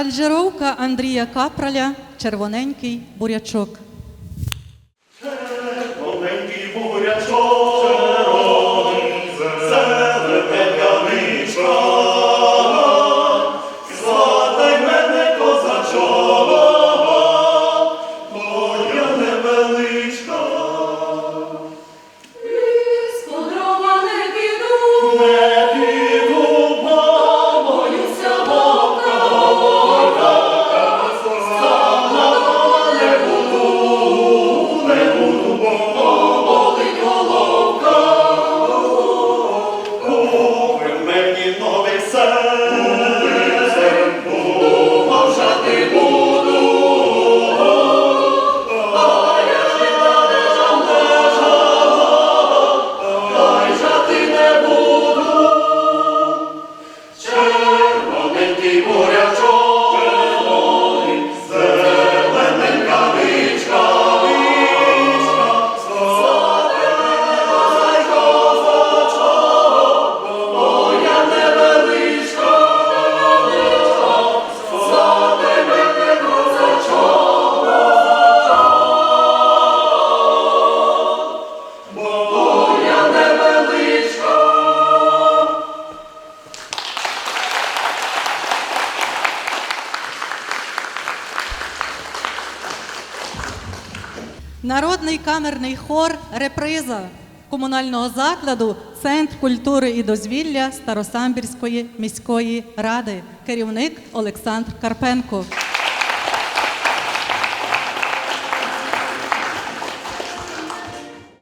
Аранжировка Андрія Капраля червоненький бурячок. Червоненький бурячок. Народний камерний хор реприза комунального закладу Центр культури і дозвілля Старосамбірської міської ради. Керівник Олександр Карпенко.